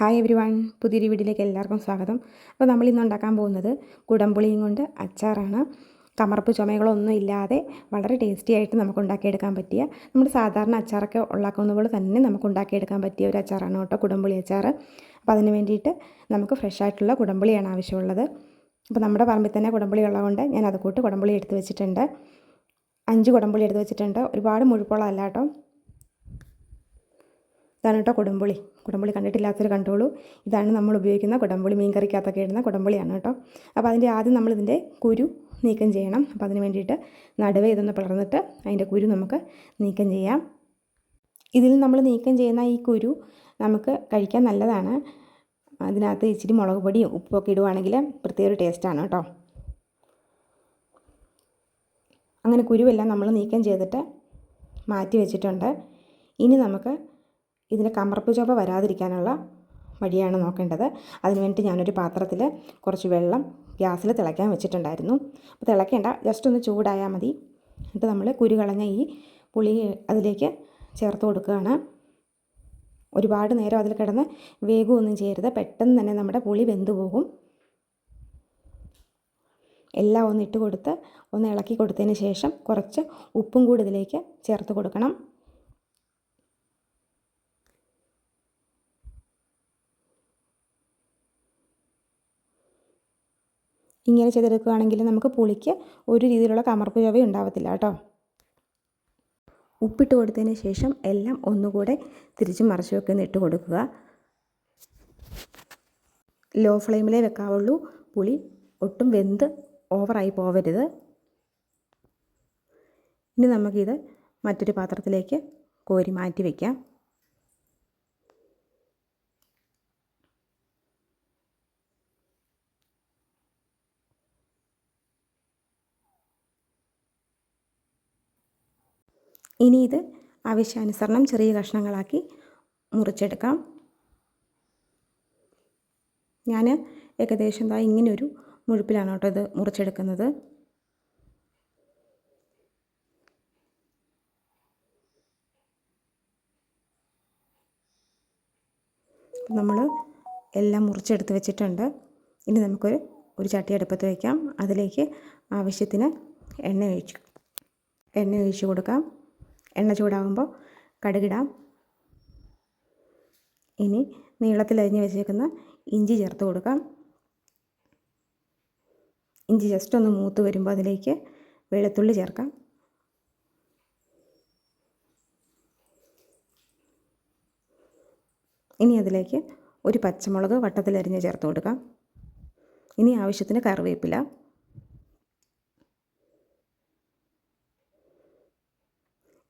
Hi every one പുതിയൊരു വീഡിയോയിലേക്ക് എല്ലാവർക്കും സ്വാഗതം. അപ്പോൾ നമ്മൾ ഇന്ന് ഉണ്ടാക്കാൻ പോകുന്നത് കുടംപുളിയും കൊണ്ട് അച്ചാറാണ്. കമർപ്പ് ചുമകളൊന്നും ഇല്ലാതെ വളരെ ടേസ്റ്റി ആയിട്ട് നമുക്ക് ഉണ്ടാക്കിയെടുക്കാൻ പറ്റിയ നമ്മുടെ സാധാരണ അച്ചാറൊക്കെ ഉണ്ടാക്കുന്ന പോലെ തന്നെ നമുക്ക് ഉണ്ടാക്കിയെടുക്കാൻ പറ്റിയ ഒരു അച്ചാറാണ് കേട്ടോ കുടംപുളി അച്ചാർ അപ്പോൾ അതിന് വേണ്ടിയിട്ട് നമുക്ക് ഫ്രഷ് ആയിട്ടുള്ള കുടംപുളിയാണ് ആവശ്യമുള്ളത്. അപ്പോൾ നമ്മുടെ പറമ്പിൽ തന്നെ കുടംപുളി ഉള്ളതുകൊണ്ട് ഞാൻ അത് കൂട്ട് കുടംപുളി എടുത്ത് വെച്ചിട്ടുണ്ട്. അഞ്ച് കുടംപുളി എടുത്ത് വെച്ചിട്ടുണ്ട്. ഒരുപാട് മുഴുപ്പുള്ളതല്ല കേട്ടോ. ഇതാണ് കേട്ടോ കുടംപുളി കുടംപുളി കണ്ടിട്ടില്ലാത്തവർ കണ്ടോളൂ. ഇതാണ് നമ്മൾ ഉപയോഗിക്കുന്ന കുടംപുളി മീൻ കറിക്കകത്തൊക്കെ ഇടുന്ന കുടംപുളിയാണ് കേട്ടോ. അപ്പോൾ അതിന്റെ ആദ്യം നമ്മളിതിന്റെ കുരു നീക്കം ചെയ്യണം. അപ്പോൾ അതിന് വേണ്ടിയിട്ട് നടുവേ ഇതൊന്ന് പിളർന്നിട്ട് അതിന്റെ കുരു നമുക്ക് നീക്കം ചെയ്യാം. ഇതിൽ നമ്മൾ നീക്കം ചെയ്യുന്ന ഈ കുരു നമുക്ക് കഴിക്കാൻ നല്ലതാണ്. അതിനകത്ത് ഇച്ചിരി മുളക് പൊടിയും ഉപ്പൊക്കെ ഇടുവാണെങ്കിൽ പ്രത്യേക ഒരു ടേസ്റ്റാണ് കേട്ടോ. അങ്ങനെ കുരുവെല്ലാം നമ്മൾ നീക്കം ചെയ്തിട്ട് മാറ്റി വെച്ചിട്ടുണ്ട്. ഇനി നമുക്ക് ഇതിന് കമർപ്പ് ചുവ വരാതിരിക്കാനുള്ള വഴിയാണ് നോക്കേണ്ടത്. അതിന് വേണ്ടി ഞാനൊരു പാത്രത്തിൽ കുറച്ച് വെള്ളം ഗ്യാസിൽ തിളയ്ക്കാൻ വെച്ചിട്ടുണ്ടായിരുന്നു. അപ്പോൾ തിളയ്ക്കേണ്ട ജസ്റ്റ് ഒന്ന് ചൂടായാൽ മതി. എന്നിട്ട് നമ്മൾ കുരു കളഞ്ഞ ഈ പുളി അതിലേക്ക് ചേർത്ത് കൊടുക്കുകയാണ്. ഒരുപാട് നേരം അതിൽ കിടന്ന് വേഗമൊന്നും ചെയ്യരുത്. പെട്ടെന്ന് തന്നെ നമ്മുടെ പുളി വെന്ത് പോകും. എല്ലാം ഒന്ന് ഇട്ട് കൊടുത്ത് ഒന്ന് ഇളക്കി കൊടുത്തതിന് ശേഷം കുറച്ച് ഉപ്പും കൂടി ഇതിലേക്ക് ചേർത്ത് കൊടുക്കണം. ഇങ്ങനെ ചെയ്തെടുക്കുകയാണെങ്കിൽ നമുക്ക് പുളിക്ക് ഒരു രീതിയിലുള്ള കമർപ്പ് ചവ ഉണ്ടാവത്തില്ല കേട്ടോ. ഉപ്പിട്ട് കൊടുത്തതിന് ശേഷം എല്ലാം ഒന്നുകൂടെ തിരിച്ചും മറച്ചു ഒന്ന് ഇട്ട് കൊടുക്കുക. ലോ ഫ്ലെയിമിലേ വെക്കാവുള്ളൂ. പുളി ഒട്ടും വെന്ത് ഓവറായി പോവരുത്. ഇനി നമുക്കിത് മറ്റൊരു പാത്രത്തിലേക്ക് കോരി മാറ്റി വയ്ക്കാം ഇനി ഇത് ആവശ്യാനുസരണം ചെറിയ കഷ്ണങ്ങളാക്കി മുറിച്ചെടുക്കാം. ഞാൻ ഏകദേശം ദാ ഇങ്ങനൊരു മുഴുപ്പിലാണ് കേട്ടോ ഇത് മുറിച്ചെടുക്കുന്നത്. നമ്മൾ എല്ലാം മുറിച്ചെടുത്ത് വെച്ചിട്ടുണ്ട്. ഇനി നമുക്കൊരു ഒരു ചട്ടി അടുപ്പത്ത് വയ്ക്കാം അതിലേക്ക് ആവശ്യത്തിന് എണ്ണ ഒഴിച്ചു എണ്ണ ഒഴിച്ച് കൊടുക്കാം. എണ്ണ ചൂടാകുമ്പോൾ കടുകിടാം. ഇനി നീളത്തിൽ അരിഞ്ഞ് വെച്ചേക്കുന്ന ഇഞ്ചി ചേർത്ത് കൊടുക്കാം. ഇഞ്ചി ജസ്റ്റ് ഒന്ന് മൂത്ത് വരുമ്പോൾ അതിലേക്ക് വെളുത്തുള്ളി ചേർക്കാം. ഇനി അതിലേക്ക് ഒരു പച്ചമുളക് വട്ടത്തിൽ അരിഞ്ഞ് ചേർത്ത് കൊടുക്കാം. ഇനി ആവശ്യത്തിന് കറിവേപ്പില.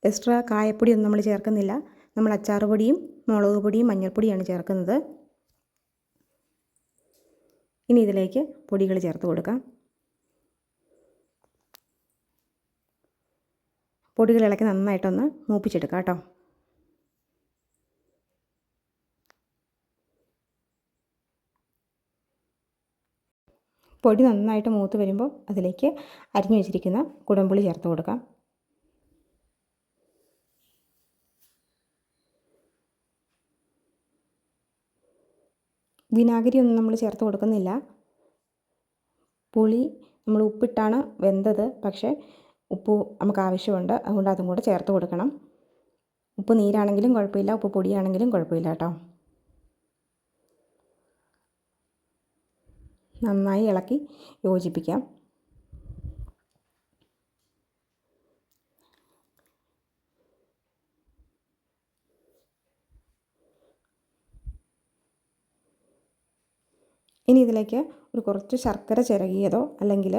എക്സ്ട്രാ കായപ്പൊടിയൊന്നും നമ്മൾ ചേർക്കുന്നില്ല. നമ്മൾ അച്ചാർ പൊടിയും മുളക് പൊടിയും മഞ്ഞൾപ്പൊടിയാണ് ചേർക്കുന്നത്. ഇനി ഇതിലേക്ക് പൊടികൾ ചേർത്ത് കൊടുക്കാം. പൊടികൾ ഇളക്കി നന്നായിട്ടൊന്ന് മൂപ്പിച്ചെടുക്കാം കേട്ടോ. പൊടി നന്നായിട്ട് മൂത്ത് വരുമ്പോൾ അതിലേക്ക് അരിഞ്ഞു വെച്ചിരിക്കുന്ന കുടംപുളി ചേർത്ത് കൊടുക്കാം. വിനാഗിരി ഒന്നും നമ്മൾ ചേർത്ത് കൊടുക്കുന്നില്ല. പുളി നമ്മൾ ഉപ്പിട്ടാണ് വെന്തത്. പക്ഷേ ഉപ്പ് നമുക്ക് ആവശ്യമുണ്ട്. അതുകൊണ്ട് അതും കൂടെ ചേർത്ത് കൊടുക്കണം. ഉപ്പ് നീരാണെങ്കിലും കുഴപ്പമില്ല. ഉപ്പ് പൊടിയാണെങ്കിലും കുഴപ്പമില്ല കേട്ടോ. നന്നായി ഇളക്കി യോജിപ്പിക്കാം. ഇനി ഇതിലേക്ക് ഒരു കുറച്ച് ശർക്കര ചിരകിയതോ അല്ലെങ്കിൽ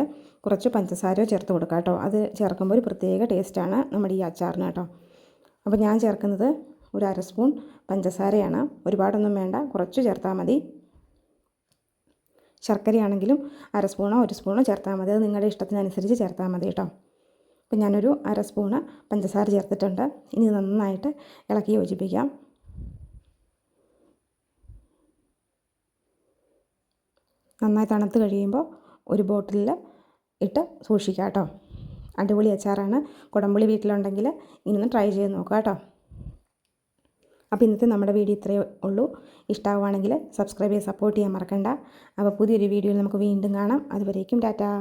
കുറച്ച് പഞ്ചസാരയോ ചേർത്ത് കൊടുക്കാം കേട്ടോ. അത് ചേർക്കുമ്പോൾ ഒരു പ്രത്യേക ടേസ്റ്റാണ് നമ്മുടെ ഈ അച്ചാറിന് കേട്ടോ. അപ്പോൾ ഞാൻ ചേർക്കുന്നത് ഒരു അര സ്പൂൺ പഞ്ചസാരയാണ്. ഒരുപാടൊന്നും വേണ്ട കുറച്ച് ചേർത്താൽ മതി. ശർക്കരയാണെങ്കിലും അര സ്പൂണോ ഒരു സ്പൂണോ ചേർത്താൽ മതി. അത് നിങ്ങളുടെ ഇഷ്ടത്തിനനുസരിച്ച് ചേർത്താൽ മതി കേട്ടോ. അപ്പോൾ ഞാനൊരു അര സ്പൂണ് പഞ്ചസാര ചേർത്തിട്ടുണ്ട്. ഇനി നന്നായിട്ട് ഇളക്കി യോജിപ്പിക്കാം. നന്നായി തണുത്ത് കഴിയുമ്പോൾ ഒരു ബോട്ടിലിൽ ഇട്ട് സൂക്ഷിക്കുക കേട്ടോ. അടിപൊളി അച്ചാറാണ്. കുടംപുളി വീട്ടിലുണ്ടെങ്കിൽ ഇങ്ങനെ ട്രൈ ചെയ്ത് നോക്കുക കേട്ടോ. അപ്പോൾ ഇന്നത്തെ നമ്മുടെ വീഡിയോ ഇത്രയേ ഉള്ളൂ. ഇഷ്ടമാവുകയാണെങ്കിൽ സബ്സ്ക്രൈബ് ചെയ്ത് സപ്പോർട്ട് ചെയ്യാൻ മറക്കണ്ട. അപ്പോൾ പുതിയൊരു വീഡിയോയിൽ നമുക്ക് വീണ്ടും കാണാം. അതുവരേക്കും ടാറ്റാ.